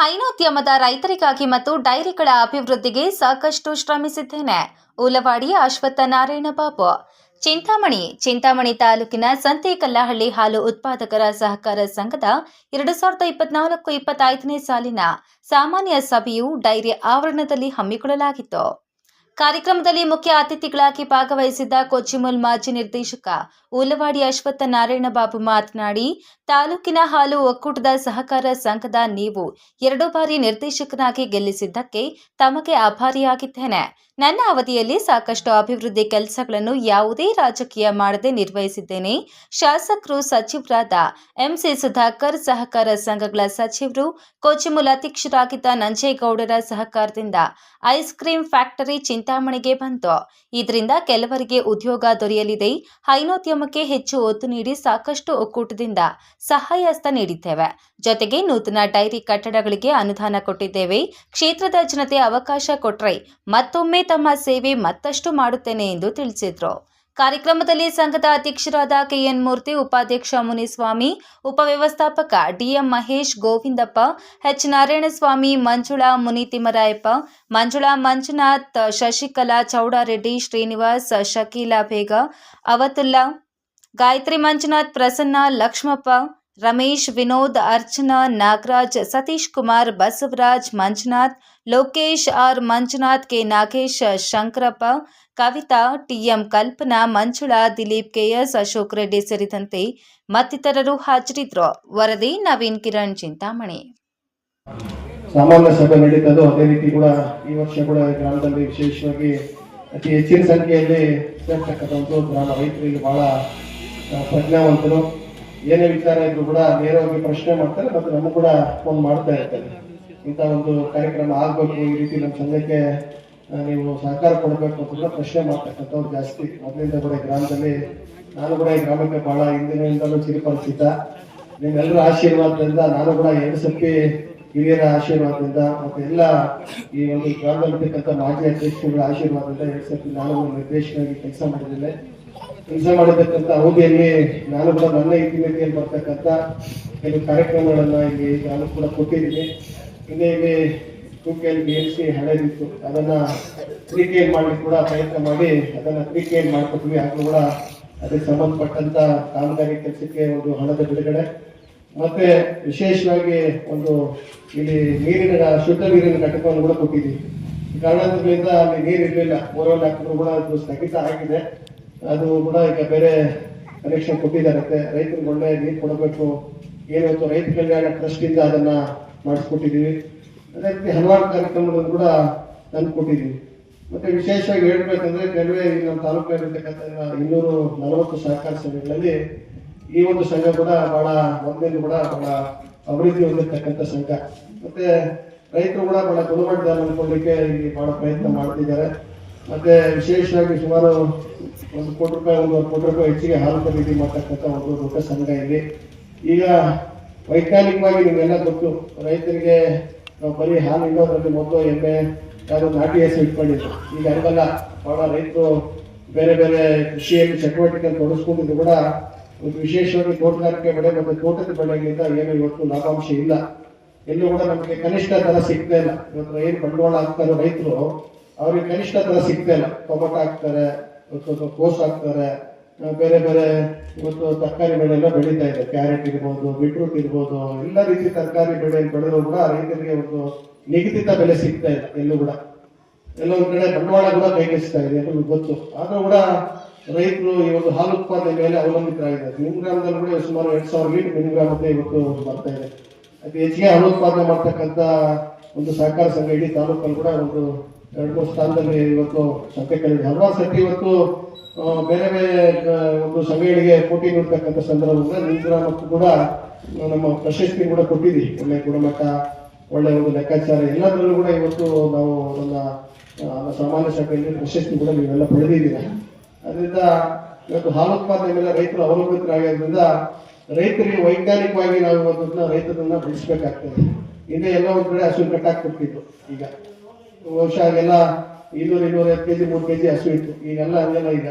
ಹೈನೋದ್ಯಮದ ರೈತರಿಗಾಗಿ ಮತ್ತು ಡೈರಿಗಳ ಅಭಿವೃದ್ಧಿಗೆ ಸಾಕಷ್ಟು ಶ್ರಮಿಸಿದ್ದೇನೆ. ಉಲವಾಡಿ ಅಶ್ವತ್ಥ ನಾರಾಯಣ ಬಾಬು. ಚಿಂತಾಮಣಿ ಚಿಂತಾಮಣಿ ತಾಲೂಕಿನ ಸಂತೇಕಲ್ಲಹಳ್ಳಿ ಹಾಲು ಉತ್ಪಾದಕರ ಸಹಕಾರ ಸಂಘದ ಎರಡು ಸಾವಿರದ ಇಪ್ಪತ್ನಾಲ್ಕು, ಇಪ್ಪತ್ತೈದನೇ ಸಾಲಿನ ಸಾಮಾನ್ಯ ಸಭೆಯು ಡೈರಿ ಆವರಣದಲ್ಲಿ ಹಮ್ಮಿಕೊಳ್ಳಲಾಗಿತ್ತು. ಕಾರ್ಯಕ್ರಮದಲ್ಲಿ ಮುಖ್ಯ ಅತಿಥಿಗಳಾಗಿ ಭಾಗವಹಿಸಿದ್ದ ಕೊಚ್ಚಿಮುಲ್ ಮಾಜಿ ನಿರ್ದೇಶಕ ಉಲವಾಡಿ ಅಶ್ವತ್ಥ ನಾರಾಯಣ ಬಾಬು ಮಾತನಾಡಿ, ತಾಲೂಕಿನ ಹಾಲು ಒಕ್ಕೂಟದ ಸಹಕಾರ ಸಂಘದ ನೀವು ಎರಡು ಬಾರಿ ನಿರ್ದೇಶಕನಾಗಿ ಗೆಲ್ಲಿಸಿದ್ದಕ್ಕೆ ತಮಗೆ ಆಭಾರಿಯಾಗಿದ್ದೇನೆ. ನನ್ನ ಅವಧಿಯಲ್ಲಿ ಸಾಕಷ್ಟು ಅಭಿವೃದ್ಧಿ ಕೆಲಸಗಳನ್ನು ಯಾವುದೇ ರಾಜಕೀಯ ಮಾಡದೆ ನಿರ್ವಹಿಸಿದ್ದೇನೆ. ಶಾಸಕರು ಸಚಿವರಾದ ಎಂಸಿ ಸುಧಾಕರ್, ಸಹಕಾರ ಸಂಘಗಳ ಸಚಿವರು, ಕೊಚ್ಚಿಮುಲ್ ಅಧ್ಯಕ್ಷರಾಗಿದ್ದ ನಂಜೇಗೌಡರ ಸಹಕಾರದಿಂದ ಐಸ್ ಕ್ರೀಂ ಫ್ಯಾಕ್ಟರಿ ಚಿಂತಾಮಣಿಗೆ ಬಂತು. ಇದರಿಂದ ಕೆಲವರಿಗೆ ಉದ್ಯೋಗ ದೊರೆಯಲಿದೆ. ಹೈನೋದ್ಯಮಕ್ಕೆ ಹೆಚ್ಚು ಒತ್ತು ನೀಡಿ ಸಾಕಷ್ಟು ಒಕ್ಕೂಟದಿಂದ ಸಹಾಯ ಹಸ್ತ ನೀಡಿದ್ದೇವೆ. ಜೊತೆಗೆ ನೂತನ ಡೈರಿ ಕಟ್ಟಡಗಳಿಗೆ ಅನುದಾನ ಕೊಟ್ಟಿದ್ದೇವೆ. ಕ್ಷೇತ್ರದ ಜನತೆ ಅವಕಾಶ ಕೊಟ್ರೆ ಮತ್ತೊಮ್ಮೆ ತಮ್ಮ ಸೇವೆ ಮತ್ತಷ್ಟು ಮಾಡುತ್ತೇನೆ ಎಂದು ತಿಳಿಸಿದ್ರು. ಕಾರ್ಯಕ್ರಮದಲ್ಲಿ ಸಂಘದ ಅಧ್ಯಕ್ಷರಾದ ಕೆಎನ್ ಮೂರ್ತಿ, ಉಪಾಧ್ಯಕ್ಷ Muniswamy, ಉಪವ್ಯವಸ್ಥಾಪಕ DM Mahesh Govindappa, H Narayanaswamy, Manjula Munitimmarayappa, Manjula Manjunath, Shashikala Chowdareddy, Srinivas Shakila Bega Avatulla Gayatri Manjunath Prasanna, Lakshmappa, Ramesh, Vinod, Archana, Nagaraj, Satish Kumar, Basavaraj Manjunath, Lokesh R Manjunath K Nagesh Shankarappa Kavitha, TM Kalpana, Manjula, Dileep KS Ashok Reddy ಸೇರಿದಂತೆ ಮತ್ತಿತರರು ಹಾಜರಿದ್ರು ವರದಿ ನವೀನ್ ಕಿರಣ್ ಚಿಂತಾಮಣಿ. ಸಾಮಾನ್ಯ ಸಭೆ ನಡೀತದೋ ಅದೇ ರೀತಿ ಕೂಡ ಈ ವರ್ಷ ಕೂಡ ಗ್ರಾಮದಲ್ಲಿ ವಿಶೇಷವಾಗಿ ಅತಿ ಹೆಚ್ಚಿನ ಸಂಖ್ಯೆಯಲ್ಲಿ ಸೇರ್ತಕ್ಕಂಥದ್ದು ಗ್ರಾಮ ರೈತರಿಗೆ ಬಹಳ ಪ್ರಜ್ಞಾವಂತರು. ಏನೇ ವಿಚಾರ ಇದ್ರು ಕೂಡ ನೇರವಾಗಿ ಪ್ರಶ್ನೆ ಮಾಡ್ತಾರೆ ಮತ್ತು ನಮಗೂ ಕೂಡ ಫೋನ್ ಮಾಡ್ತಾ ಇರ್ತಾರೆ. ಇಂಥ ಒಂದು ಕಾರ್ಯಕ್ರಮ ಆಗಬೇಕು ಈ ರೀತಿ ನಮ್ಮ ಸಂಘಕ್ಕೆ ನೀವು ಸಹಕಾರ ಕೊಡಬೇಕು ಅಂತ ಪ್ರಶ್ನೆ ಮಾಡ್ತಕ್ಕಂಥವ್ರು ಜಾಸ್ತಿ. ಮೊದಲಿಂದ ಕೂಡ ಗ್ರಾಮದಲ್ಲಿ ನಾನು ಕೂಡ ಈ ಗ್ರಾಮಕ್ಕೆ ಬಹಳ ಹಿಂದಿನಿಂದಲೂ ಚಿರಪರಿಚಿತ ನಿಮ್ಮೆಲ್ಲರ ಆಶೀರ್ವಾದದಿಂದ ನಾನು ಕೂಡ ಎರಡು ಸತಿ ಹಿರಿಯರ ಆಶೀರ್ವಾದದಿಂದ ಮತ್ತೆ ಎಲ್ಲ ಈ ಒಂದು ಗ್ರಾಮದಲ್ಲಿರ್ತಕ್ಕಂಥ ಮಾಜಿ ಅಧ್ಯಕ್ಷರುಗಳ ಆಶೀರ್ವಾದದಿಂದ ಎರಡು ಸತಿ ನಾನು ಕೂಡ ನಿರ್ದೇಶಕರಾಗಿ ಕೆಲಸ ಮಾಡಿದ್ದೇನೆ. ಕೆಲಸ ಮಾಡಿರ್ತಕ್ಕಂಥ ಅವಧಿಯಲ್ಲಿ ನಾನು ಕೂಡ ನನ್ನ ಇತಿಮಿತಿಯಲ್ಲಿ ಬರ್ತಕ್ಕಂಥ ಕೆಲವು ಕಾರ್ಯಕ್ರಮಗಳನ್ನ ಇಲ್ಲಿ ನಾನು ಕೂಡ ಕೊಟ್ಟಿದ್ದೀನಿ. ಇನ್ನೇ ಇಲ್ಲಿ ಕುಕ್ಕೆಯಲ್ಲಿ ಬೇಯಿಸಿ ಹಳೆದಿತ್ತು ಅದನ್ನ ಪ್ರೀಕೇರ್ ಮಾಡಿ ಕೂಡ ಪ್ರಯತ್ನ ಮಾಡಿ ಅದನ್ನ ಪ್ರೀಕೇರ್ ಮಾಡಿಕೊಟ್ವಿ ಹಾಗೂ ಕೂಡ ಅದಕ್ಕೆ ಸಂಬಂಧಪಟ್ಟಂತ ಕಾಮಗಾರಿ ಕೆಲಸಕ್ಕೆ ಒಂದು ಹಣದ ಬಿಡುಗಡೆ. ಮತ್ತೆ ವಿಶೇಷವಾಗಿ ಒಂದು ಇಲ್ಲಿ ನೀರಿನ ಶುದ್ಧ ನೀರಿನ ಘಟಕವನ್ನು ಕೂಡ ಕೊಟ್ಟಿದ್ದೀವಿ. ಕಾರಣದಿಂದ ಅಲ್ಲಿ ನೀರು ಇರಲಿಲ್ಲ. ಬೋರ್ವೆಲ್ ಹಾಕಿದ್ರು ಕೂಡ ಅದು ಸ್ಥಗಿತ ಆಗಿದೆ. ಅದು ಕೂಡ ಈಗ ಬೇರೆ ಕನೆಕ್ಷನ್ ಕೊಟ್ಟಿದ್ದಾರೆ. ರೈತರಿಗೆ ಒಳ್ಳೆ ನೀರು ಕೊಡಬೇಕು. ಏನಿವತ್ತು ರೈತ ಕಲ್ಯಾಣ ಟ್ರಸ್ಟ್ ಇಂದ ಅದನ್ನ ಮಾಡಿಸ್ಕೊಟ್ಟಿದ್ದೀವಿ. ಅದೇ ರೀತಿ ಹಲವಾರು ಕಾರ್ಯಕ್ರಮಗಳನ್ನು ಕೂಡ ತಂದು ಕೊಟ್ಟಿದ್ದೀವಿ ಮತ್ತೆ ವಿಶೇಷವಾಗಿ ಹೇಳ್ಬೇಕಂದ್ರೆ ಕೆಲವೇ ನಮ್ಮ ತಾಲೂಕಿನಲ್ಲಿರ್ತಕ್ಕಂಥ ಇನ್ನೂರು ನಲವತ್ತು ಸಹಕಾರ ಸಂಘಗಳಲ್ಲಿ ಈ ಒಂದು ಸಂಘ ಕೂಡ ಬಹಳ ಮೊದಲಿಂದ ಕೂಡ ಬಹಳ ಅಭಿವೃದ್ಧಿ ಹೊಂದಿರತಕ್ಕಂಥ ಸಂಘ. ಮತ್ತೆ ರೈತರು ಕೂಡ ಬಹಳ ಗುಣಮಟ್ಟದ ಅನ್ಕೊಳ್ಳಿಕ್ಕೆ ಇಲ್ಲಿ ಬಹಳ ಪ್ರಯತ್ನ ಮಾಡ್ತಿದ್ದಾರೆ. ಮತ್ತೆ ವಿಶೇಷವಾಗಿ ಸುಮಾರು ಒಂದು ಕೋಟಿ ರೂಪಾಯಿ, ಒಂದು ಕೋಟಿ ರೂಪಾಯಿ ಹೆಚ್ಚಿಗೆ ಹಾಲು ಖರೀದಿ ಮಾಡ್ತಕ್ಕಂಥ ಒಂದು ದೊಡ್ಡ ಸಂಘ ಇಲ್ಲಿ. ಈಗ ವೈಜ್ಞಾನಿಕವಾಗಿ ನಿಮಗೆಲ್ಲ ಗೊತ್ತು, ರೈತರಿಗೆ ನಾವು ಬರೀ ಹಾಲು ಇಡೋದ್ರಲ್ಲಿ ಮೊದಲು ಎಮ್ಮೆ ಯಾರು ನಾಟಿ ಹೆಸರು ಇಟ್ಕೊಂಡಿದ್ರು ಈಗ ಹಂಗಲ್ಲ ಬಹಳ ರೈತರು ಬೇರೆ ಬೇರೆ ಕೃಷಿಯಲ್ಲಿ ಚಟುವಟಿಕೆ ತೊಡಗಿಸ್ಕೊಂಡಿದ್ದು ಕೂಡ ಒಂದು ವಿಶೇಷವಾಗಿ ತೋಟಗಾರಿಕೆ ಬೆಳೆ ಮತ್ತು ತೋಟದ ಬೆಳೆಗಳಿಂದ ಏನು ಇವತ್ತು ಲಾಭಾಂಶ ಇಲ್ಲ. ಎಲ್ಲೂ ಕೂಡ ನಮಗೆ ಕನಿಷ್ಠ ದರ ಸಿಗ್ತಾ ಇಲ್ಲ. ಇವತ್ತು ಏನು ಬಂಡವಾಳ ಹಾಕ್ತಾರೋ ರೈತರು, ಅವ್ರಿಗೆ ಕನಿಷ್ಠ ದರ ಸಿಗ್ತಾ ಇಲ್ಲ. ಟೊಮೊಟೊ ಹಾಕ್ತಾರೆ ಕೋಸು ಹಾಕ್ತಾರೆ ಬೇರೆ ಬೇರೆ ಇವತ್ತು ತರಕಾರಿ ಬೆಳೆ ಎಲ್ಲ ಬೆಳೀತಾ ಇದೆ. ಕ್ಯಾರೆಟ್ ಇರ್ಬೋದು ಬೀಟ್ರೂಟ್ ಇರ್ಬೋದು, ಎಲ್ಲ ರೀತಿ ತರಕಾರಿ ಬೆಳೆ ಬೆಳೆದ್ರು ಕೂಡ ರೈತರಿಗೆ ಒಂದು ನಿಗದಿತ ಬೆಲೆ ಸಿಗ್ತಾ ಇದೆ, ಎಲ್ಲೂ ಕೂಡ. ಎಲ್ಲೊಂದ್ ಕಡೆ ಬಂಡವಾಳ ಕೂಡ ಕೈಗೆಸ್ತಾ ಇದೆ, ಎಲ್ಲರಿಗೂ ಗೊತ್ತು. ಆದ್ರೂ ಕೂಡ ರೈತರು ಈ ಒಂದು ಹಾಲು ಉತ್ಪಾದನೆ ಮೇಲೆ ಅವಲಂಬಿತರಾಗಿದ್ದಾರೆ ನಿಮ್ಮ ಗ್ರಾಮದಲ್ಲಿ ಕೂಡ ಸುಮಾರು ಎರಡ್ ಸಾವಿರ ಲೀಟರ್ ನಿಮ್ಮ ಗ್ರಾಮದ ಇವತ್ತು ಬರ್ತಾ ಇದೆ. ಅತಿ ಹೆಚ್ಚಿಗೆ ಹಾಲು ಉತ್ಪಾದನೆ ಮಾಡ್ತಕ್ಕಂಥ ಒಂದು ಸಹಕಾರ ಸಂಘ ಇಡೀ ತಾಲೂಕಲ್ಲಿ ಕೂಡ ಒಂದು ಎರಡು ಮೂರು ಸ್ಥಾನದಲ್ಲಿ ಇವತ್ತು ಸಂಖ್ಯೆ ಕಲಿದೆ ಹಲವಾರು ಸತಿ ಇವತ್ತು ಬೇರೆ ಬೇರೆ ಒಂದು ಸಭೆಗಳಿಗೆ ಪೋಟಿ ನೀಡ್ತಕ್ಕಂಥ ಸಂದರ್ಭದಲ್ಲಿ ನಿಮ್ಮ ಗ್ರಾಮಕ್ಕೂ ಕೂಡ ನಮ್ಮ ಪ್ರಶಸ್ತಿ ಕೂಡ ಕೊಟ್ಟಿದ್ದೀವಿ. ಒಳ್ಳೆ ಗುಣಮಟ್ಟ, ಒಳ್ಳೆ ಒಂದು ಲೆಕ್ಕಾಚಾರ, ಎಲ್ಲದರಲ್ಲೂ ಕೂಡ ಇವತ್ತು ನಾವು ನನ್ನ ಸಾಮಾನ್ಯ ಸಭೆಯಲ್ಲಿ ಪ್ರಶಸ್ತಿ ಕೂಡ ನೀವೆಲ್ಲ ಪಡೆದಿದ್ದೀರಾ. ಅದರಿಂದ ಇವತ್ತು ಹಾಲು ಉತ್ಪಾದನೆ ಮೇಲೆ ರೈತರು ಅವಲಂಬಿತರಾಗಿರೋದ್ರಿಂದ ರೈತರಿಗೆ ವೈಜ್ಞಾನಿಕವಾಗಿ ನಾವು ಇವತ್ತು ರೈತರನ್ನ ಬೆಳೆಸಬೇಕಾಗ್ತದೆ. ಹಿಂದೆ ಎಲ್ಲ ಒಂದು ಕಡೆ ಹಸು ಕಟ್ಟಾಕ್ಬಿಡ್ತಿತ್ತು ಈಗ. ಬಹುಶಃ ಆಗೆಲ್ಲ ಇನ್ನೂರು ಕೆ ಕೆಜಿ, ಮೂರು ಕೆಜಿ ಹಸು ಇತ್ತು. ಈಗೆಲ್ಲ ಹಂಗೆಲ್ಲ ಈಗ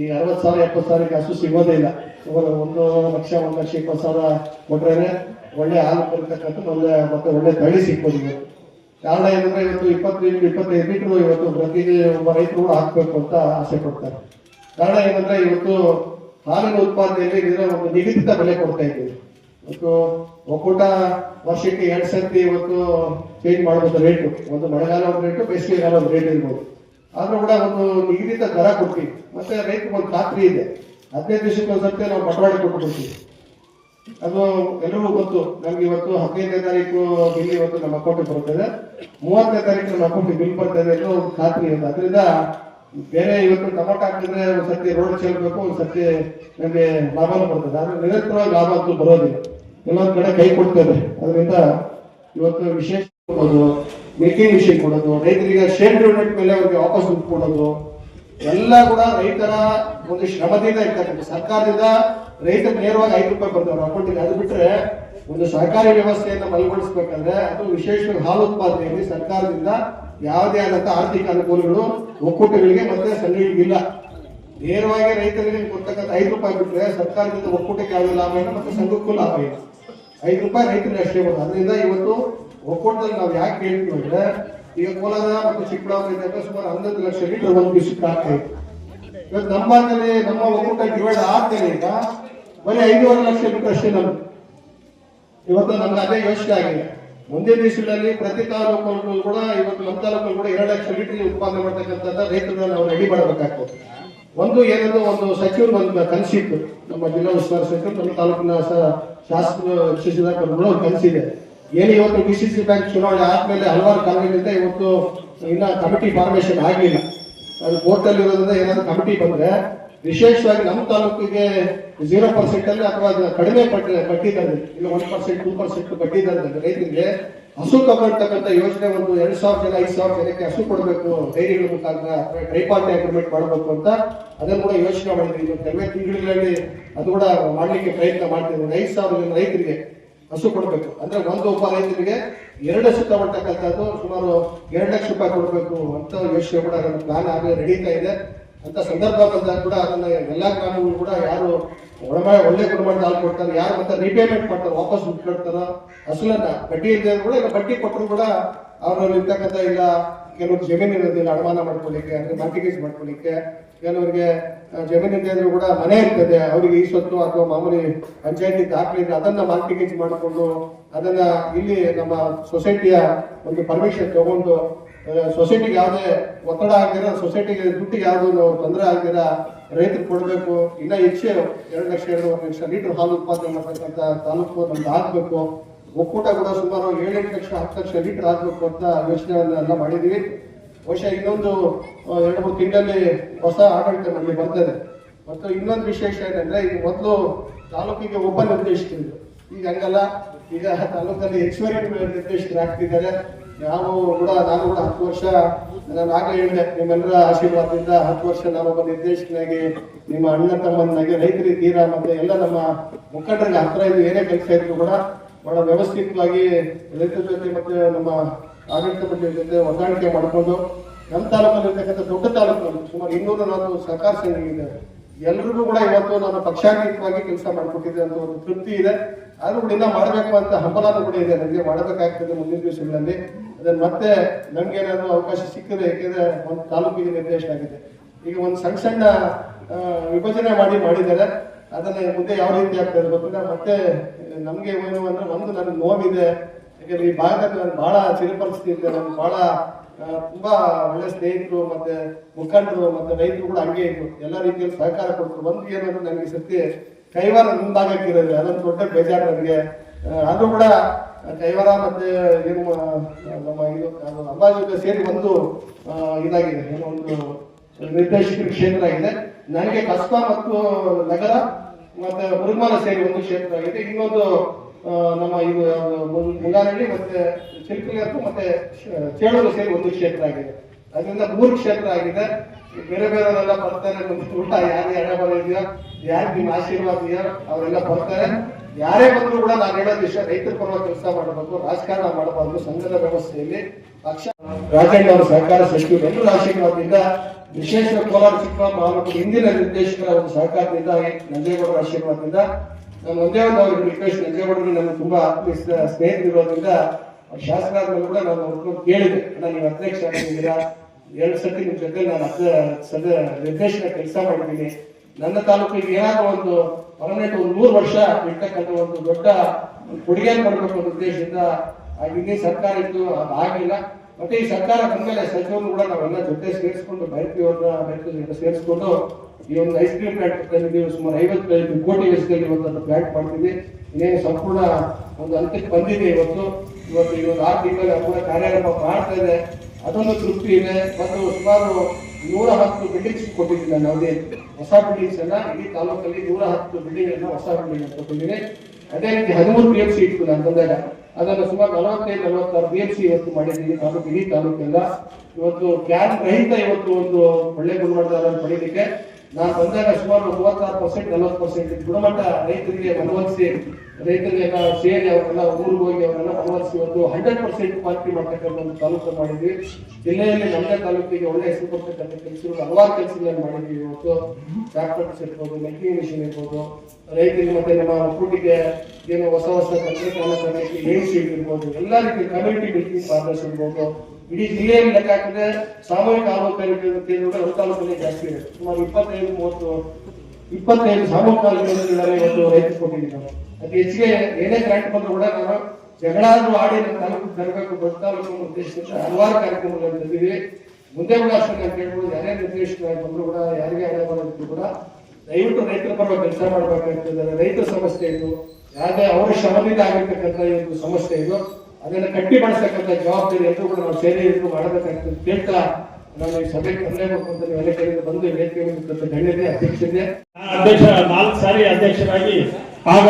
ಈಗ ಅರವತ್ತು ಸಾವಿರ, ಎಪ್ಪತ್ತು ಸಾವಿರಕ್ಕೆ ಹಸು ಸಿಗೋದೇ ಇಲ್ಲ. ಒಂದು ಲಕ್ಷ ಒಂದು ಲಕ್ಷ ಇಪ್ಪತ್ತು ಸಾವಿರ ಕೊಟ್ರೇನೆ ಒಳ್ಳೆ ಹಾಲು ಬರ್ತಕ್ಕಂಥ ಒಳ್ಳೆ, ಮತ್ತೆ ಒಳ್ಳೆ ತಳಿ ಸಿಗ್ಬೋದು ಇವತ್ತು ಕಾರಣ ಏನಂದ್ರೆ ಇವತ್ತು ಇಪ್ಪತ್ತೈದು ಇಪ್ಪತ್ತೈದು ಲೀಟರ್ ಇವತ್ತು ಪ್ರತಿ ಒಬ್ಬ ರೈತರು ಹಾಕ್ಬೇಕು ಅಂತ ಆಸೆ ಪಡ್ತಾರೆ. ಕಾರಣ ಏನಂದ್ರೆ ಇವತ್ತು ಹಾಲಿನ ಉತ್ಪಾದನೆಯಲ್ಲಿ ಒಂದು ನಿಗದಿತ ಬೆಲೆ ಕೊಡ್ತಾ ಇದ್ದೀವಿ. ಇವತ್ತು ಒಕ್ಕೂಟ ವರ್ಷಕ್ಕೆ ಎರಡು ಸರ್ತಿ ಇವತ್ತು ಚೇಂಜ್ ಮಾಡ್ಬೋದು ರೇಟು ಒಂದು ಮಳೆಗಾಲ ಒಂದು ರೇಟು ಬೇಸಿಗೆಗಾಲ ಒಂದು ರೇಟ್ ಇರ್ಬೋದು. ಆದ್ರೂ ಕೂಡ ಒಂದು ನಿಗದಿತ ದರ ಕೊಡ್ತೀವಿ. ಮತ್ತೆ ರೈತರಿಗೆ ಒಂದು ಖಾತ್ರಿ ಇದೆ. ಹದಿನೈದು ದಿವಸಕ್ಕೆ ಒಂದು ಸರ್ತಿ ನಾವು ಬಂಡವಾಳ ಕೊಟ್ಟು ಕೊಡ್ತೀವಿ ಅದು ಎಲ್ಲರಿಗೂ ಗೊತ್ತು. ನಮ್ಗೆ ಇವತ್ತು ಹದಿನೈದನೇ ತಾರೀಕು ಬಿಲ್ ಇವತ್ತು ನಮ್ಮ ಅಕೌಂಟಿಗೆ ಬರ್ತದೆ ಮೂವತ್ತನೇ ತಾರೀಕು ನಮ್ಮ ಅಕೌಂಟಿಗೆ ಬಿಲ್ ಬರ್ತದೆ ಒಂದು ಖಾತ್ರಿ ಇದೆ. ಅದರಿಂದ ಬೇರೆ ಇವತ್ತು ಟೊಮೊಟೊ ಹಾಕಿದ್ರೆ ಒಂದ್ ಸರ್ತಿ ರೋಡ್ ಚೆಲ್ಬೇಕು ಒಂದ್ ಸರ್ತಿ ನಮಗೆ ಲಾಭನೂ ಬರ್ತದೆ. ಆದ್ರೆ ನಿರಂತರವಾಗಿ ಲಾಭ ಅಂತೂ ಬರೋದಿಲ್ಲ. ಕೆಲವೊಂದ್ ಕಡೆ ಕೈ ಕೊಡ್ತಾರೆ ಅದರಿಂದ ಇವತ್ತು ವಿಶೇಷ ಕೊಡೋದು ಮೇಕಿಂಗ್ ವಿಷಯ ಕೊಡೋದು, ರೈತರಿಗೆ ಶೇರ್ ಯೂನಿಟ್ ಮೇಲೆ ಅವ್ರಿಗೆ ವಾಪಸ್ ದುಡ್ಡು ಎಲ್ಲ ಕೂಡ ರೈತರ ಒಂದು ಶ್ರಮದಿಂದ ಇರ್ತಕ್ಕಂಥ ಸರ್ಕಾರದಿಂದ ರೈತರು ನೇರವಾಗಿ ಐದು ರೂಪಾಯಿ ಬರ್ತವೆ ಅಕೌಂಟಿಗೆ ಅದು ಬಿಟ್ರೆ ಒಂದು ಸರ್ಕಾರಿ ವ್ಯವಸ್ಥೆಯನ್ನು ಬಲಗೊಳಿಸಬೇಕಂದ್ರೆ ಅದು ವಿಶೇಷವಾಗಿ ಹಾಲು ಉತ್ಪಾದನೆಯಲ್ಲಿ ಸರ್ಕಾರದಿಂದ ಯಾವುದೇ ಆದಂತಹ ಆರ್ಥಿಕ ಅನುಕೂಲಗಳು, ಒಕ್ಕೂಟಗಳಿಗೆ ಮತ್ತೆ ಸಂಘಗಳಿಗಿಲ್ಲ ನೇರವಾಗಿ ರೈತರಿಗೆ ಕೊಡ್ತಕ್ಕಂಥ ಐದು ರೂಪಾಯಿ ಬಿಟ್ರೆ ಸರ್ಕಾರದಿಂದ ಒಕ್ಕೂಟಕ್ಕೆ ಯಾವುದೇ ಲಾಭ ಇಲ್ಲ, ಮತ್ತೆ ಸಂಘಕ್ಕೂ ಲಾಭ ಇಲ್ಲ. ಐದು ರೂಪಾಯಿ ರೈತರಿಗೆ ಅಷ್ಟೇ ಬರೋದು ಅದರಿಂದ ಇವತ್ತು ಒಕ್ಕೂಟದಲ್ಲಿ ನಾವು ಯಾಕೆ ಹೇಳ್ತೀವಿ ಅಂದ್ರೆ, ಈಗ ಕೋಲಾರ ಮತ್ತು ಚಿಕ್ಕಬಳ್ಳಾಪುರ ಸುಮಾರು ಹನ್ನೊಂದು ಲಕ್ಷ ಲೀಟರ್ ಒಂದು ದಿವಸಕ್ಕೆ ಆಗ್ತಾ ಇತ್ತು ಇವತ್ತು ನಮ್ಮ ನಮ್ಮ ಒಕ್ಕೂಟ ಡಿವೈಡ್ ಆಗ್ತೇನೆ ಈಗ ಬರೀ ಐದೂವರೆ ಲಕ್ಷ ಲೀಟರ್ ಅಷ್ಟೇ ನಮ್ಗೆ ಇವತ್ತು ನಮ್ಗೆ ಅದೇ ಯೋಚನೆ ಆಗಿದೆ. ಒಂದೇ ದಿವಸಗಳಲ್ಲಿ ಪ್ರತಿ ತಾಲೂಕು ಕೂಡ, ಇವತ್ತು ನಮ್ಮ ತಾಲೂಕಲ್ಲಿ ಕೂಡ ಎರಡು ಲಕ್ಷ ಲೀಟರ್ ಉತ್ಪಾದನೆ ಮಾಡ್ತಕ್ಕಂಥ ರೈತರನ್ನ ನಾವು ರೆಡಿ ಮಾಡಬೇಕಾಗ್ತದೆ. ಒಂದು ಏನಂದ್ರೆ ಒಂದು ಸಚಿವರು ಒಂದು ಕನಸಿತ್ತು ನಮ್ಮ ಜಿಲ್ಲಾ ಉಸ್ತುವಾರಿ ಸಚಿವರು ನಮ್ಮ ತಾಲೂಕಿನ ಸ- ಶಾಸಕ ಶಿಶುಧಾಕರ್ ಕೂಡ ಒಂದು ಕನಸಿದೆ. ಏನು ಇವತ್ತು ಡಿ ಸಿ ಸಿ ಬ್ಯಾಂಕ್ ಚುನಾವಣೆ ಆದ್ಮೇಲೆ ಹಲವಾರು ಕಾರಣಗಳಿಂದ ಇವತ್ತು ಇನ್ನ ಕಮಿಟಿ ಫಾರ್ಮೇಶನ್ ಆಗಿಲ್ಲ. ಅದು ಕೋರ್ಟಲ್ಲಿ ಇರೋದ್ರಿಂದ ಏನಾದ್ರು ಕಮಿಟಿ ಬಂದ್ರೆ ವಿಶೇಷವಾಗಿ ನಮ್ಮ ತಾಲೂಕಿಗೆ ಜೀರೋ ಪರ್ಸೆಂಟ್ ಅಲ್ಲಿ ಅಥವಾ ಕಡಿಮೆ ಬಡ್ಡಿ ದರದಲ್ಲಿ ಇಲ್ಲ ಒನ್ ಪರ್ಸೆಂಟ್ ಟೂ ಪರ್ಸೆಂಟ್ ಬಡ್ಡಿ ದರದಲ್ಲಿ ರೈತರಿಗೆ ಹಸು ತಗೊಳ್ತಕ್ಕಂಥ ಯೋಜನೆ ಒಂದು ಎರಡ್ ಸಾವಿರ ಜನ, ಐದು ಸಾವಿರ ಜನಕ್ಕೆ ಹಸು ಕೊಡಬೇಕು, ಡೈರಿಗಳ ಮುಖಾಂತರ ಟ್ರೈಪಾರ್ಟಿ ಅಗ್ರಿಮೆಂಟ್ ಮಾಡಬೇಕು ಅಂತ ಅದನ್ನು ಕೂಡ ಯೋಚನೆ ಮಾಡಿದ್ವಿ. ಇನ್ನು ಕೆಲವೇ ತಿಂಗಳಲ್ಲಿ ಅದು ಕೂಡ ಮಾಡಲಿಕ್ಕೆ ಪ್ರಯತ್ನ ಮಾಡ್ತೀವಿ ಒಂದು ಐದು ಸಾವಿರ ಜನ ರೈತರಿಗೆ ಹಸು ಕೊಡಬೇಕು. ಅಂದ್ರೆ ಒಂದು ಒಬ್ಬ ರೈತರಿಗೆ ಎರಡು ಹಸು ತಗೊಳ್ತಕ್ಕಂಥದ್ದು ಸುಮಾರು ಎರಡು ಲಕ್ಷ ರೂಪಾಯಿ ಕೊಡಬೇಕು ಅಂತ ಯೋಚನೆ ಕೂಡ ಪ್ಲಾನ್ ಆಗಲೇ, ನಡೀತಾ ಇದೆ. ಅಂತ ಸಂದರ್ಭ ಬಂದಾಗ ಕೂಡ ಅದನ್ನ ಎಲ್ಲಾ ಗ್ರಾಮಗಳು ಕೂಡ ಯಾರು ಒಳಮಾಯ ಒಳ್ಳೆ ಗುಣಮಟ್ಟದ ಹಾಲು ಕೊಡ್ತಾರೆ, ಯಾರು ಮತ್ತೆ ರೀಪೇಮೆಂಟ್ ಮಾಡ್ತಾರೆ ವಾಪಸ್ ದುಡ್ಡು ಕಟ್ತಾರೋ ಹಸುಲನ್ನ ಬಡ್ಡಿ ಇಲ್ಲದೆ ಕೂಡ ಇಲ್ಲ, ಬಡ್ಡಿ ಕೊಟ್ಟರು ಕೂಡ ಅವರಲ್ಲಿ ಇರ್ತಕ್ಕಂಥ ಇಲ್ಲ ಕೆಲವರು ಜಮೀನು ಇರೋದಿಲ್ಲ ಅಡಮಾನ ಮಾಡ್ಕೊಳ್ಳಿಕ್ಕೆ ಅಂದ್ರೆ ಮಾರ್ಟಿಗೇಜ್ ಮಾಡ್ಕೊಳ್ಳಿಕ್ಕೆ ಕೆಲವರಿಗೆ ಜಮೀನು ಇಲ್ಲದೆ ಇದ್ರೂ ಕೂಡ ಮನೆ ಇರ್ತದೆ. ಅವರಿಗೆ ಈ ಸ್ವತ್ತು ಅಥವಾ ಮಾಮೂಲಿ ಪಂಚಾಯತಿ ದಾಖಲೆ ಇದ್ರೆ ಅದನ್ನ ಮಾರ್ಟಿಗೇಜ್ ಮಾಡಿಕೊಂಡು ಅದನ್ನ ಇಲ್ಲಿ ನಮ್ಮ ಸೊಸೈಟಿಯ ಒಂದು ಪರ್ಮಿಷನ್ ತಗೊಂಡು ಸೊಸೈಟಿಗೆ ಯಾವುದೇ ಒತ್ತಡ ಆಗ್ದಿರ ಸೊಸೈಟಿಗೆ ದುಡ್ಡಿಗೆ ಯಾವುದು ತೊಂದರೆ ಆಗ್ದಿರ ರೈತರು ಕೊಡಬೇಕು. ಇನ್ನ ಹೆಚ್ಚು ಎರಡು ಲಕ್ಷ ಎರಡೂವರೆ ಲಕ್ಷ ಲೀಟರ್ ಹಾಲು ಉತ್ಪಾದನೆ ಮಾಡ್ತಕ್ಕಂಥ ತಾಲೂಕು ನಮ್ದು ಆಗ್ಬೇಕು. ಒಕ್ಕೂಟ ಕೂಡ ಸುಮಾರು ಏಳೆಂಟು ಲಕ್ಷ, ಹತ್ತು ಲಕ್ಷ ಲೀಟರ್ ಆಗಬೇಕು ಅಂತ ಯೋಚನೆಗಳನ್ನೆಲ್ಲ ಮಾಡಿದೀವಿ ಬಹುಶಃ ಇನ್ನೊಂದು ಎರಡು ಮೂರು ತಿಂಗಳಲ್ಲಿ ಹೊಸ ಆಡಳಿತ ನಮಗೆ ಬರ್ತದೆ. ಮತ್ತು ಇನ್ನೊಂದು ವಿಶೇಷ ಏನಂದ್ರೆ, ಈಗ ಮೊದಲು ತಾಲೂಕಿಗೆ ಒಬ್ಬ ನಿರ್ದೇಶಕರು ಈಗ ಹಂಗಲ್ಲ. ಈಗ ತಾಲೂಕಲ್ಲಿ ಹೆಚ್ಚುವರಿ ನಿರ್ದೇಶಕರು ಆಗ್ತಿದ್ದಾರೆ. ನಾವು ಕೂಡ, ನಾನು ಕೂಡ ಹತ್ತು ವರ್ಷ, ನಾನು ಆಗಲೇ ಹೇಳಿದೆ, ನಿಮ್ಮೆಲ್ಲರ ಆಶೀರ್ವಾದದಿಂದ ಹತ್ತು ವರ್ಷ ನಾನೊಬ್ಬ ನಿರ್ದೇಶಕನಾಗಿ, ನಿಮ್ಮ ಅಣ್ಣ ತಮ್ಮನಾಗಿ ರೈತರಿಗೆ ತೀರಾ ಮತ್ತೆ ಎಲ್ಲ ನಮ್ಮ ಮುಖಂಡರಿಗೆ ಹತ್ರ ಇದ್ದು ಏನೇ ಕೆಲಸ ಇದ್ರು ಕೂಡ ಬಹಳ ವ್ಯವಸ್ಥಿತವಾಗಿ ರೈತರ ಜೊತೆ ಮತ್ತೆ ನಮ್ಮ ಆಡಳಿತ ಮಂಡಳಿ ಜೊತೆ ಹೊಂದಾಣಿಕೆ ಮಾಡಿಕೊಂಡು ನಮ್ಮ ತಾಲೂಕಲ್ಲಿರ್ತಕ್ಕಂಥ ದೊಡ್ಡ ತಾಲೂಕು ಸುಮಾರು ಇನ್ನೂರ ನಾಲ್ಕು ಸಹಕಾರ ಸಂಘಗಳಿದ್ದಾವೆ ಎಲ್ರಿಗೂ ಕೂಡ ಇವತ್ತು ನಾನು ಪಕ್ಷಾತೀತವಾಗಿ ಕೆಲಸ ಮಾಡಿಕೊಟ್ಟಿದ್ದೆ ಅಂತ ಒಂದು ತೃಪ್ತಿ ಇದೆ. ಆದ್ರೂ ಕೂಡ ಇನ್ನೂ ಮಾಡಬೇಕು ಅಂತ ಹಂಬಲನೂ ಕೂಡ ಇದೆ. ನನಗೆ ಮಾಡಬೇಕಾಗ್ತದೆ ಮುಂದಿನ ದಿವಸಗಳಲ್ಲಿ. ಅದನ್ನ ಮತ್ತೆ ನಮ್ಗೆ ಏನಾದರೂ ಅವಕಾಶ ಸಿಕ್ಕಿದೆ ಯಾಕೆಂದ್ರೆ ಒಂದು ತಾಲೂಕಿಗೆ ನಿರ್ದೇಶನ ಆಗಿದೆ. ಈಗ ಒಂದು ಸಣ್ಣ ಸಣ್ಣ ವಿಭಜನೆ ಮಾಡಿ ಮಾಡಿದ್ದಾರೆ. ಅದನ್ನ ಮುಂದೆ ಯಾವ ರೀತಿ ಆಗ್ತದೆ ಗೊತ್ತಿಲ್ಲ. ಮತ್ತೆ, ನಮ್ಗೆ ಏನು ಅಂದ್ರೆ ಒಂದು ನನಗೆ ನೋವಿದೆ. ಯಾಕಂದ್ರೆ ಈ ಭಾಗದಲ್ಲಿ ನಾನು ಬಹಳ ಇದೆ. ನನ್ಗೆ ಬಹಳ ತುಂಬಾ ಒಳ್ಳೆ ಸ್ನೇಹಿತರು ಮತ್ತೆ ಮುಖಂಡರು ಮತ್ತೆ ರೈತರು ಕೂಡ ಹಂಗೆ ಇದ್ರು. ಎಲ್ಲ ರೀತಿಯಲ್ಲಿ ಸಹಕಾರ ಕೊಟ್ಟರು. ಒಂದು ಏನಂದ್ರೆ ನನಗೆ ಸತ್ಯ ಕೈವಾರ ಮುಂದಾಗಕ್ಕಿರೋದು ಅದೊಂದು ದೊಡ್ಡ ಬೇಜಾರು ನನಗೆ. ಆದ್ರೂ ಕೂಡ ಕೈವಾರ ಮತ್ತೆ ಏನು ನಮ್ಮ ಇದು ಅಂಬಾಜಿ ಸೇರಿ ಒಂದು ಇದಾಗಿದೆ. ಏನೋ ಒಂದು ನಿರ್ದೇಶಕ ಕ್ಷೇತ್ರ ಆಗಿದೆ ನನಗೆ ಕಸ್ಬಾ ಮತ್ತು ನಗರ ಮತ್ತೆ ಮುರುಗ್ಮಾಲ ಸೇರಿ ಒಂದು ಕ್ಷೇತ್ರ ಆಗಿದೆ ಇನ್ನೊಂದು ನಮ್ಮ ಇದು ಮುಂಗಾರಳ್ಳಿ ಮತ್ತೆ ಚಿಲ್ಕಲಿಯತ್ತು ಮತ್ತೆ ಚೇಳೂರು ಸೇರಿ ಒಂದು ಕ್ಷೇತ್ರ ಆಗಿದೆ. ಅದರಿಂದ ಮೂರು ಕ್ಷೇತ್ರ ಆಗಿದೆ. ಬೇರೆ ಬೇರೆಯವರೆಲ್ಲ ಬರ್ತಾರೆ. ಊಟ ಯಾರು ಬರ ಇದೆಯೋ ಯಾರು ನಿಮ್ಮ ಆಶೀರ್ವಾದ ಇದೆಯೋ, ಅವರೆಲ್ಲ ಬರ್ತಾರೆ. ಯಾರೇ ಬಂದರೂ ಕೂಡ ನಾನು ಹೇಳೋದು ವಿಷಯ ರೈತರ ಪರವಾಗಿ ಕೆಲಸ ಮಾಡಬೇಕು, ರಾಜಕಾರಣ ಮಾಡಬಾರ್ದು, ಸಂಘದ ವ್ಯವಸ್ಥೆಯಲ್ಲಿ. ಪಕ್ಷ ರಾಜಣ್ಣ ಅವರ ಸಹಕಾರ ಸಚಿವರು ಎಲ್ಲರೂ ಆಶೀರ್ವಾದದಿಂದ ವಿಶೇಷ ಕೋಲಾರ ಚಿಕ್ಕಬಳ್ಳಾಪುರ ತಾಲೂಕು ಹಿಂದಿನ ನಿರ್ದೇಶಕರ ಒಂದು ಸಹಕಾರದಿಂದ ನಂಜೇಗೌಡರ ಆಶೀರ್ವಾದದಿಂದ ನಾನು ಒಂದೇ ಒಂದು ಅವ್ರಿಗೆ ರಿಕ್ವೆಸ್ಟ್ ನಂಜೇಗೌಡರು ನನ್ನ ತುಂಬಾ ಆತ್ಮೀಯ ಸ್ನೇಹ- ಸ್ನೇಹಿತರಿರೋದ್ರಿಂದ ಶಾಸಕರಾದ್ಮೇಲೆ ಕೂಡ ನಾನು ಅವ್ರನ್ನ ಕೇಳಿದೆ. ನೀವು ಅಧ್ಯಕ್ಷ ಆಗಿದ್ದೀರಾ? ಎರಡು ಸತಿ ನಿಮ್ಮ ಜೊತೆ ನಾನು ಸದ ನಿರ್ದೇಶನ ಕೆಲಸ ಮಾಡಿದ್ದೀನಿ. ನನ್ನ ತಾಲೂಕಿಗೆ ಏನಾದ್ರೂ ಒಂದು ಪರ್ಮನೆಂಟ್ ಒಂದು ಮೂರು ವರ್ಷ ಇರ್ತಕ್ಕಂಥ ಒಂದು ದೊಡ್ಡ ಕೊಡುಗೆ ಕೊಡಬೇಕು ಅನ್ನೋ ಉದ್ದೇಶದಿಂದ ಆಗಿದ್ದೀನಿ ಸರ್ಕಾರ ಇತ್ತು ಅದಾಗಿಲ್ಲ ಮತ್ತೆ ಈ ಸರ್ಕಾರ ಬಂದ್ಮೇಲೆ ಸಚಿವರು ಕೂಡ ನಾವೆಲ್ಲ ಜೊತೆ ಸೇರಿಸ್ಕೊಂಡು ಬೈಕ್ ಬೈಕ್ ಸೇರಿಸ್ಕೊಂಡು ಈ ಒಂದು ಐಸ್ ಕ್ರೀಮ್ ಪ್ಲಾಂಟ್ ತಂದಿದ್ದೀವಿ ಸುಮಾರು ಐವತ್ತೈದು ಕೋಟಿ ವೆಚ್ಚದಲ್ಲಿ ಒಂದು ಪ್ಲಾಂಟ್ ಮಾಡ್ತೀವಿ ಇನ್ನೇನು ಸಂಪೂರ್ಣ ಒಂದು ಹಂತಕ್ಕೆ ಬಂದಿದೆ ಇವತ್ತು. ಇವತ್ತು ಈ ಒಂದು ಆರು ತಿಂಗಳ ಕೂಡ ಕಾರ್ಯಾರಂಭ ಮಾಡ್ತಾ ಇದೆ. ಅದೊಂದು ತೃಪ್ತಿ ಇದೆ. ಮತ್ತು ಸುಮಾರು ನೂರ ಹತ್ತು ಬಿಲ್ಡಿಂಗ್ಸ್ ಕೊಟ್ಟಿದ್ದೀನಿ ಯಾವುದೇ ಹೊಸ ಬಿಲ್ಡಿಂಗ್ಸ್ ಅನ್ನ ಇಡೀ ತಾಲೂಕಲ್ಲಿ ನೂರ ಹತ್ತು ಬಿಲ್ಡಿಂಗ್ ಅನ್ನ ಹೊಸ ಬಿಲ್ಡಿಂಗ್ ಕೊಟ್ಟಿದ್ದೀನಿ. ಅದೇ ರೀತಿ ಹದಿಮೂರು ಪಿ ಎಂ ಸಿ ಇತ್ತು ನಾನು ಬಂದಾಗ. ಅದನ್ನು ಸುಮಾರು ನಲವತ್ತೈದು, ನಲವತ್ತಾರು ಬಿ ಎಚ್ ಸಿ ಇವತ್ತು ಮಾಡಿದ್ದೀವಿ. ತಾಲೂಕು ಇಡೀ ತಾಲೂಕೆಲ್ಲ ಇವತ್ತು ಕ್ಯಾನ್ ರಹಿತ ಇವತ್ತು ಒಂದು ಒಳ್ಳೆ ಗುಣಮಟ್ಟದ ಪಡೀಲಿಕ್ಕೆ ನಾನು ಬಂದಾಗ ಸುಮಾರು ಮೂವತ್ತಾರು ಪರ್ಸೆಂಟ್ ನಲವತ್ತು ಪರ್ಸೆಂಟ್ ಗುಣಮಟ್ಟ ರೈತರಿಗೆ ಮನವೊಲಿಸಿ ರೈತರಿಗೆ ಸೇರಿ ಅವರೆಲ್ಲ ಊರಿಗೆ ಹೋಗಿ ಅವರೆಲ್ಲ ಭರವಸೆ ಒಂದು ಹಂಡ್ರೆಡ್ ಪರ್ಸೆಂಟ್ ಪಾರ್ಟಿ ಮಾಡ್ತಕ್ಕಂಥ ಒಂದು ತಾಲೂಕು ಮಾಡಿದ್ವಿ. ಜಿಲ್ಲೆಯಲ್ಲಿ ನಮ್ಮದೇ ತಾಲೂಕಿಗೆ ಒಳ್ಳೆ ಹೆಸರು ಕೊಡ್ತಕ್ಕಂಥ ಕೆಲಸಗಳು, ಹಲವಾರು ಕೆಲಸಗಳನ್ನು ಮಾಡಿದ್ವಿ ಇವತ್ತು. ಟ್ರಾಕ್ಟರ್ಸ್ ಇರ್ಬೋದು, ಮೆಕ್ಕಿಂಗ್ ಮಿಷಿನ್ ಇರ್ಬೋದು, ರೈತರಿಗೆ ಮತ್ತೆ ನಮ್ಮ ಒಕ್ಕೂಟಿಗೆ ಏನು ಹೊಸ ಹೊಸ ತಂತ್ರಜ್ಞಾನ ಇರ್ಬೋದು, ಎಲ್ಲ ರೀತಿ ಕಮ್ಯುನಿಟಿ ಬಿಲ್ಡಿಂಗ್ ಪಾರ್ಟ್ನರ್ಸ್ ಇರ್ಬೋದು. ಇಡೀ ಜಿಲ್ಲೆಯಲ್ಲಿ ಲೆಕ್ಕ ಹಾಕಿದ್ರೆ ಸಾಮೂಹಿಕ ಆರೋಗ್ಯ ಕೇಂದ್ರಗಳು ಒಂದು ತಾಲೂಕಲ್ಲಿ ಜಾಸ್ತಿ ಇದೆ. ಸುಮಾರು ಇಪ್ಪತ್ತೈದು, ಮೂವತ್ತು, ಇಪ್ಪತ್ತೈದು ಸಾಮೂಹಿಕ ಆರೋಗ್ಯ ಇವತ್ತು ರೈತರು ನಾವು ಅತಿ ಹೆಚ್ಚಿಗೆ ಏನೇ ಗ್ರಾಂಟ್ ಬಂದ್ರು ಕೂಡ ನಾನು ಜಗಳಾದ್ರೂ ಆಡಿ ನಮ್ಮ ತಾಲೂಕು ತರಬೇಕು ದೊಡ್ಡ ತಾಲೂಕು ಹಲವಾರು ಕಾರ್ಯಕ್ರಮಗಳನ್ನು ತಂದಿದ್ದೀವಿ ಮುಂದೆ ಕೂಡ ಅಷ್ಟು ನಾನು ಕೇಳ್ಬೋದು. ಯಾರೇ ನಿರ್ದೇಶಕರಾಗಿ ಬಂದ್ರು ಕೂಡ, ಯಾರಿಗೆ ಹಣೆ ಮಾಡಿದ್ರು ಕೂಡ ದಯವಿಟ್ಟು ರೈತರ ಪರವಾಗಿ ಕೆಲಸ ಮಾಡಬೇಕಾಗ್ತದೆ. ರೈತರ ಸಮಸ್ಯೆ ಇದು. ಯಾವುದೇ ಅವರ ಶ್ರಮದಿಂದ ಆಗಿರ್ತಕ್ಕಂಥ ಒಂದು ಸಮಸ್ಯೆ ಇದು. ಅದನ್ನ ಕಟ್ಟಿ ಮಾಡಿಸ್ತಕ್ಕಂಥ ಜವಾಬ್ದಾರಿ ಎಲ್ಲರೂ ಕೂಡ ನಾವು ಸೇರಿ ಎಲ್ಲರೂ ಮಾಡಬೇಕಾಗ್ತದೆ ಕೇಳ್ತಾ ನಾನು ಈ ಸಭೆಗೆ ಬರಲೇಬೇಕು ಅಂತ ನೀವು ಕಡೆಯಿಂದ ಬಂದು ವೇದಿಕೆ ಗಣ್ಯತೆ ಅಧ್ಯಕ್ಷತೆ. ಅಧ್ಯಕ್ಷ, ನಾಲ್ಕು ಸಾರಿ ಅಧ್ಯಕ್ಷರಾಗಿ ಆಗ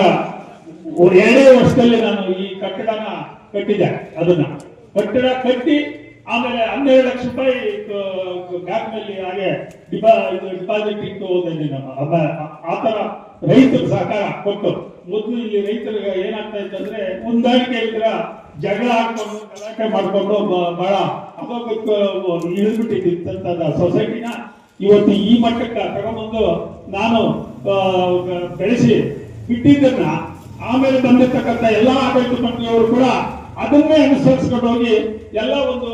ಎರಡೇ ವರ್ಷದಲ್ಲಿ ನಾನು ಈ ಕಟ್ಟಡನ ಕಟ್ಟಿದೆ ಅದನ್ನ. ಕಟ್ಟಡ ಕಟ್ಟಿ ಆಮೇಲೆ ಹನ್ನೆರಡು ಲಕ್ಷ ರೂಪಾಯಿ ಬ್ಯಾಂಕ್ನಲ್ಲಿ ಹಾಗೆ ಡಿಪಾ ಇದು ಡಿಪಾಸಿಟ್ ಇಟ್ಟು ಹೋದಲ್ಲಿ ನಮ್ಮ ಆತರ ರೈತರು ಸಹಕಾರ ಕೊಟ್ಟು ಮೊದಲು ಇಲ್ಲಿ ರೈತರಿಗೆ ಏನಾಗ್ತಾ ಇತ್ತಂದ್ರೆ ಹೊಂದಾಣಿಕೆ ಇದ್ರ ಜಗಳ ಹಾಕೊಂಡು ಮಾಡ್ಕೊಂಡು ಬ- ಬಹಳ ಅಪೋಗಕ್ಕೆ ಇಳಿದ್ಬಿಟ್ಟಿದ್ದಂತ ಸೊಸೈಟಿನ ಇವತ್ತು ಈ ಮಟ್ಟಕ್ಕೆ ತಗೊಂಬಂದು ನಾನು ಬೆಳೆಸಿ ಬಿಟ್ಟಿದ್ದನ್ನ ಆಮೇಲೆ ಬಂದಿರ್ತಕ್ಕಂಥ ಎಲ್ಲಾ ಆಡಳಿತ ಮಂಡಳಿಯವರು ಕೂಡ ಅದನ್ನೇ ಅನುಸರಿಸ್ಕೊಂಡು ಹೋಗಿ ಎಲ್ಲ ಒಂದು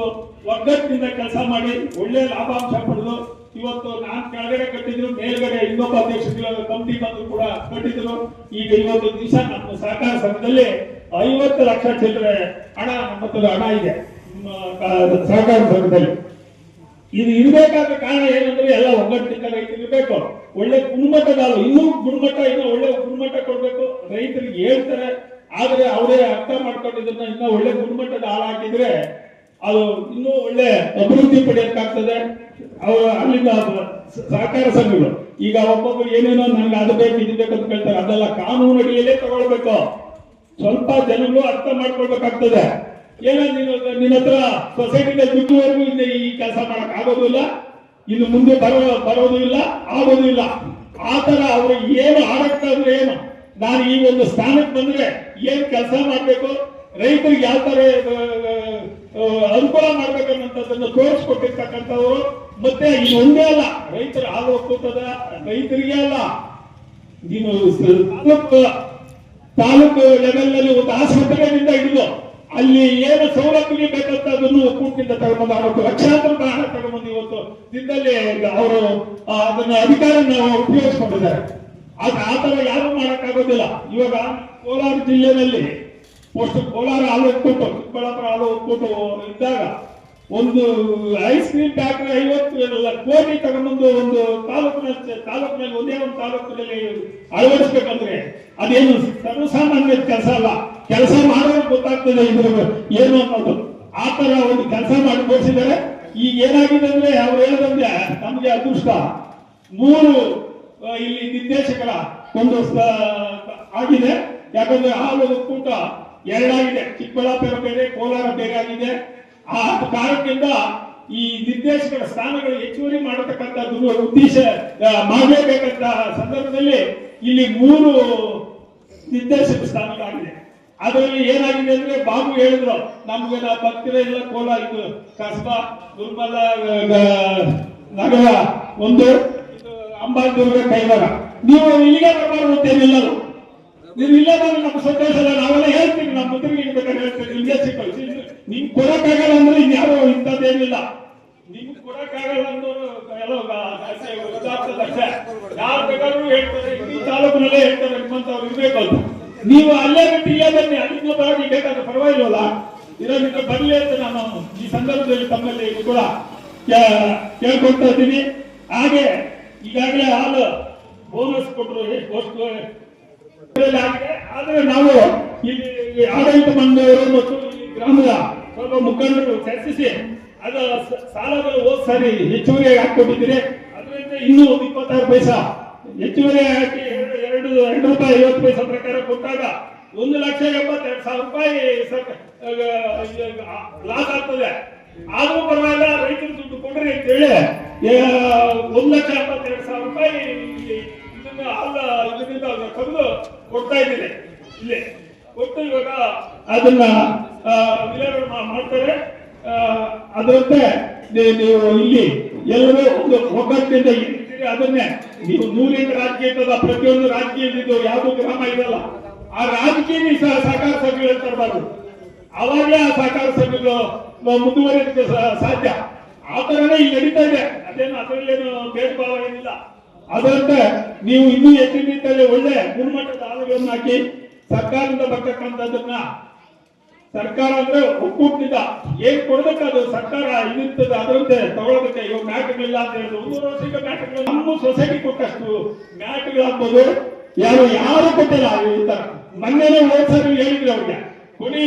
ಒಗ್ಗಟ್ಟಿನಿಂದ ಕೆಲಸ ಮಾಡಿ ಒಳ್ಳೆ ಲಾಭಾಂಶ ಪಡೆದು ಇವತ್ತು ನಾನ್ ಕೆಳಗಡೆ ಕಟ್ಟಿದ್ರು, ಮೇಲ್ಗಡೆ ಇನ್ನೊಬ್ಬ ಅಧ್ಯಕ್ಷ ಕಮಿಟಿ ಬಂದ್ರು ಕೂಡ ಕಟ್ಟಿದ್ರು. ಈಗ ಇವತ್ತು ದಿವಸ ನಮ್ಮ ಸಹಕಾರ ಸಂಘದಲ್ಲಿ ಐವತ್ತು ಲಕ್ಷ ಚಿಲ್ಲರೆ ಹಣ ನಮ್ಮ ಹಣ ಇದೆ. ಸಹಕಾರ ಸಂಘದಲ್ಲಿ. ಇದು ಇರಬೇಕಾದ ಕಾರಣ ಏನಂದ್ರೆ ಎಲ್ಲ ಒಗ್ಗಟ್ಟಿನಿಂದ ರೈತರು ಬೇಕು ಒಳ್ಳೆ ಗುಣಮಟ್ಟದ ಇನ್ನೂ ಗುಣಮಟ್ಟ ಇನ್ನೂ ಒಳ್ಳೆ ಗುಣಮಟ್ಟ ಕೊಡ್ಬೇಕು. ರೈತರಿಗೆ ಹೇಳ್ತಾರೆ. ಆದ್ರೆ ಅವರೇ ಅರ್ಥ ಮಾಡ್ಕೊಂಡಿದ್ದನ್ನ ಇನ್ನೂ ಒಳ್ಳೆ ಗುಣಮಟ್ಟದ ಹಾಕಿದ್ರೆ ಅದು ಇನ್ನೂ ಒಳ್ಳೆ ಅಭಿವೃದ್ಧಿ ಪಡೆಯಕ್ಕಾಗ್ತದೆ ಅವರು ಅಲ್ಲಿಂದ ಸಹಕಾರ ಸಂಘಗಳು. ಈಗ ಒಬ್ಬೊಬ್ರು ಏನೇನೋ ನನಗೆ ಅದು ಬೇಕು, ಇದು ಬೇಕು ಅಂತ ಕೇಳ್ತಾರೆ. ಅದೆಲ್ಲ ಕಾನೂನು ಅಡಿಯಲ್ಲೇ ತಗೊಳ್ಬೇಕು. ಸ್ವಲ್ಪ ಜನರು ಅರ್ಥ ಮಾಡ್ಕೊಳ್ಬೇಕಾಗ್ತದೆ. ಏನೋ ನೀನು ನಿನ್ನ ಹತ್ರ ಸೊಸೈಟಿಗೆ ದುಡ್ಡುವರೆಗೂ ಇದೆ ಈ ಕೆಲಸ ಮಾಡಕ್ ಆಗೋದು ಇಲ್ಲ. ಇನ್ನು ಮುಂದೆ ಬರೋ, ಬರೋದು ಇಲ್ಲ, ಆಗೋದು ಇಲ್ಲ. ಆತರ ತರ ಅವರು ಏನು ಆಡಕ್ತಾ ಇದ್ರೆ ಏನು? ನಾನು ಈ ಒಂದು ಸ್ಥಾನಕ್ಕೆ ಬಂದ್ರೆ ಏನ್ ಕೆಲಸ ಮಾಡ್ಬೇಕು? ರೈತರಿಗೆ ಯಾವ ತರ ಅನುಕೂಲ ಮಾಡ್ಬೇಕನ್ನೋದನ್ನ ತೋರಿಸ್ಕೊಟ್ಟಿರ್ತಕ್ಕಂಥವ್ರು. ಮತ್ತೆ ಇನ್ನು ಒಂದೇ ಅಲ್ಲ, ರೈತರ ಹಾಲು ಒಕ್ಕೂಟದ ರೈತರಿಗೆ ಅಲ್ಲ. ನೀನು ತಾಲೂಕು ಲೆವೆಲ್ನಲ್ಲಿ ಒಂದು ಆಸ್ಪತ್ರೆಗಳಿಂದ ಹಿಡಿದು ಅಲ್ಲಿ ಏನು ಸೌಲಭ್ಯ ಬೇಕಂತ ಅದನ್ನು ಒಕ್ಕೂಟದಿಂದ ತಗೊಂಡು ಅವತ್ತು ಲಕ್ಷಾಂತರ ಹಣ ತಗೊಂಡು ಇವತ್ತು ದಿನದಲ್ಲಿ ಅವರು ಅದನ್ನ ಅಧಿಕಾರ ಉಪಯೋಗಿಸ್ಕೊಂಡಿದ್ದಾರೆ. ಆಗ ಆ ತರ ಯಾರು ಮಾಡಕ್ಕಾಗೋದಿಲ್ಲ. ಇವಾಗ ಕೋಲಾರ ಜಿಲ್ಲೆನಲ್ಲಿ ಪೋಸ್ಟ್ ಕೋಲಾರ ಹಾಲು ಒಕ್ಕೂಟು, ಚಿಕ್ಕಬಳ್ಳಾಪುರ ಹಾಲು ಒಕ್ಕೂಟು ಇದ್ದಾಗ ಒಂದು ಐಸ್ ಕ್ರೀಮ್ ಫ್ಯಾಕ್ಟ್ರಿ ಐವತ್ತು ಏನಲ್ಲ, ಕೋಟಿ ತಗೊಂಡು ಒಂದು ತಾಲೂಕಿನ ತಾಲೂಕಿನಲ್ಲಿ ಒಂದೇ ಒಂದು ತಾಲೂಕಿನಲ್ಲಿ ಅಳವಡಿಸ್ಬೇಕಂದ್ರೆ ಅದೇನು ಸರ್ವಸಾಮಾನ್ಯ ಕೆಲಸ ಅಲ್ಲ. ಕೆಲಸ ಮಾಡೋದು ಗೊತ್ತಾಗ್ತದೆ ಇದ್ರ ಏನು ಅನ್ನೋದು. ಆ ತರ ಒಂದು ಕೆಲಸ ಮಾಡಿ ತೋರಿಸಿದ್ದಾರೆ. ಈಗ ಏನಾಗಿದೆ ಅಂದ್ರೆ ಅವ್ರು ಹೇಳಿದಂದ್ರೆ ನಮ್ಗೆ ಅದೃಷ್ಟ. ಮೂರು ಇಲ್ಲಿ ನಿರ್ದೇಶಕರ ಒಂದು ಆಗಿದೆ. ಯಾಕಂದ್ರೆ ಹಾಲು ಒಕ್ಕೂಟ ಎರಡಾಗಿದೆ. ಚಿಕ್ಕಬಳ್ಳಾಪುರ ಬೇರೆ ಕೋಲಾರ ಬೇರೆ ಆಗಿದೆ. ಆ ಕಾರಣದಿಂದ ಈ ನಿರ್ದೇಶಕರ ಸ್ಥಾನಗಳು ಹೆಚ್ಚುವರಿ ಮಾಡತಕ್ಕಂತ ಉದ್ದೇಶ ಆ, ಸಂದರ್ಭದಲ್ಲಿ ಇಲ್ಲಿ ಮೂರು ನಿರ್ದೇಶಕ ಸ್ಥಾನವಾಗಿದೆ ಅದರಲ್ಲಿ ಏನಾಗಿದೆ ಅಂದ್ರೆ ಬಾಬು ಹೇಳಿದ್ರು ನಮ್ಗೆ ಭಕ್ತರ ಎಲ್ಲ ಇಲ್ಲ ಕೋಲಾರ ಇದು ಕಸ್ಬಾ, ದುರ್ಬಲ ನಗರ, ಒಂದು ಅಂಬಾದುರ್ಗ ಕೈವಾರ ನೀವು ಇಲ್ಲಿಗೆ ಬರಬಾರ್ದು ಅಂತೇನಿಲ್ಲ ಅದು. ನೀವು ಇಲ್ಲ ನಮ್ಮ ಸಂತೋಷ ಅಲ್ಲ, ನಾವೆಲ್ಲ ಹೇಳ್ತೀವಿ, ನಮ್ಮ ಮುದ್ರಿಗೆ ಬೇಕಾದ್ರೆ ಹೇಳ್ತೀವಿ, ನಿಮ್ಗೆ ಸಿಕ್ಕ ನಿಮ್ಗೆ ಕೊಡಕ್ಕಾಗಲ್ಲ ಅಂದ್ರೆ ಇನ್ಯಾರೋ ಇಂಥದ್ದೇನಿಲ್ಲ. ನಿಮ್ಗೆ ಕೊಡಕ್ಕಾಗಲ್ಲ ಅಂದ್ರೆ ಯಾರು ಬೇಕಾದ್ರೂ ಹೇಳ್ತಾರೆ ಈ ತಾಲೂಕಿನಲ್ಲೇ ಹೇಳ್ತಾರೆ ನಿಮ್ಮಂತವ್ರು ಇರ್ಬೇಕು ಅಂತ ನೀವು ಅಲ್ಲೇ ಬಿಟ್ಟು ಇಲ್ಲೇ ಬನ್ನಿ, ಅಲ್ಲಿಂದ ಬರೋದು ಬೇಕಾದ್ರೆ ಪರವಾಗಿಲ್ವಲ್ಲ? ಇರೋದಕ್ಕೆ ಬರಲಿ ಅಂತ ನಾನು ಈ ಸಂದರ್ಭದಲ್ಲಿ ತಮ್ಮಲ್ಲಿ ಕೂಡ ಕೇಳ್ಕೊಳ್ತಾ ಇದ್ದೀನಿ. ಹಾಗೆ ಈಗಾಗಲೇ ಹಾಲು ಬೋನಸ್ ಕೊಟ್ಟರು ಆದ್ರೆ ನಾವು ಇಲ್ಲಿ ಆಡಳಿತ ಮಂಡಳಿಯವರು ಮತ್ತು ಈ ಗ್ರಾಮದ ಸ್ವಲ್ಪ ಮುಖಂಡರು ಚರ್ಚಿಸಿ ಅದ ಸಾಲಗಳು ಹೋದ್ ಸರಿ ಹೆಚ್ಚುವರಿ ಹಾಕೊಟ್ಟಿದ್ದೀರಿ ಅದರಿಂದ ಇನ್ನೂ ಒಂದು ಇಪ್ಪತ್ತಾರು ಪೈಸಾ ಹೆಚ್ಚುವರಿ ಹಾಕಿ ಎರಡು ಎರಡು ರೂಪಾಯಿ ಐವತ್ತು ಪೈಸಾ ಪ್ರಕಾರ ಕೊಟ್ಟಾಗ ಒಂದು ಲಕ್ಷ ಎಂಬತ್ತೆರಡು ಸಾವಿರ ರೂಪಾಯಿ ಲಾಸ್ ಆಗ್ತದೆ. ಆದ್ರೂ ಪರವಾಗಿಲ್ಲ, ರೈತರು ದುಡ್ಡು ಕೊಡ್ರಿ ಅಂತ ಹೇಳಿ ಒಂದು ಲಕ್ಷ ಎಂಬತ್ತೆರಡು ಸಾವಿರ ರೂಪಾಯಿ ಇದನ್ನ ಅಲ್ಲ, ಇದರಿಂದ ತಂದು ಕೊಡ್ತಾ ಇದ್ದೀನಿ ಇಲ್ಲಿ ಕೊಟ್ಟು ಇವಾಗ ಅದನ್ನ ವಿಲೇ ವಿಲೇವಾರಿ ಮಾಡ್ತಾರೆ. ಅದರಂತೆ ನೀವು ಇಲ್ಲಿ ಎಲ್ಲರೂ ಒಂದು ಒಗ್ಗಟ್ಟಿನಿಂದ ಇರ್ತೀರಿ ಅದನ್ನೇ ನೀವು ನೂರಿನ ರಾಜಕೀಯ ಪ್ರತಿಯೊಂದು ರಾಜಕೀಯದಿದ್ದು ಯಾವ ಗ್ರಾಮ ಇರಲ್ಲ ಆ ರಾಜಕೀಯ ಸಹ ಸಹಕಾರ ಸಭೆಗಳು ತರಬಾರ್ದು ಅವಾಗಲೇ ಆ ಸಹಕಾರ ಸಭೆಗಳು ಮುಂದುವರಿಯೋದಕ್ಕೆ ಸಾಧ್ಯ. ಆ ತರನೇ ಈಗ ನಡೀತಾ ಇದೆ. ಅದೇನು ಅದರಲ್ಲೇನು ಭೇದ ಭಾವ ಏನಿಲ್ಲ. ಅದರಂತೆ ನೀವು ಇನ್ನೂ ಹೆಚ್ಚಿನ ರೀತಿಯಲ್ಲಿ ಒಳ್ಳೆ ಗುಣಮಟ್ಟದ ಆಲುಗಳನ್ನು ಹಾಕಿ ಸರ್ಕಾರದಿಂದ ಬರ್ತಕ್ಕಂಥದ್ದನ್ನ ಸರ್ಕಾರ ಅಂದ್ರೆ ಒಕ್ಕೂಟದಿಂದ ಏನ್ ಕೊಡ್ಬೇಕು ಅದು ಸರ್ಕಾರ ಇದಿರ್ತದೆ ಅದರಂತೆ ತಗೊಳ್ಳೋದಕ್ಕೆ ಇವಾಗ ಮ್ಯಾಟ್ಗಳಿಲ್ಲ ಅಂತ ಹೇಳಿದ್ರು. ಒಂದೂರು ವರ್ಷಕ್ಕೆ ಮ್ಯಾಟ್ಗಳು ನಮ್ಮ ಸೊಸೈಟಿ ಕೊಟ್ಟಷ್ಟು ಮ್ಯಾಟ್ಗಳಾಗ್ಬೋದು ಯಾರು ಯಾರು ಕೊಟ್ಟಿಲ್ಲ ಈ ತರ. ಮೊನ್ನೆನೆ ಹೋದ್ ಸರಿ ಹೇಳಿದ್ರು ಅವ್ರಿಗೆ. ಕೊಡಿ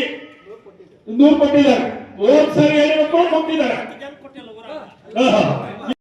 ನೂರು ಕೊಟ್ಟಿದ್ದಾರೆ. ಹೋದ್ ಸರಿ ಹೇಳಿದ್ರು ಕೊಟ್ಟಿದ್ದಾರೆ.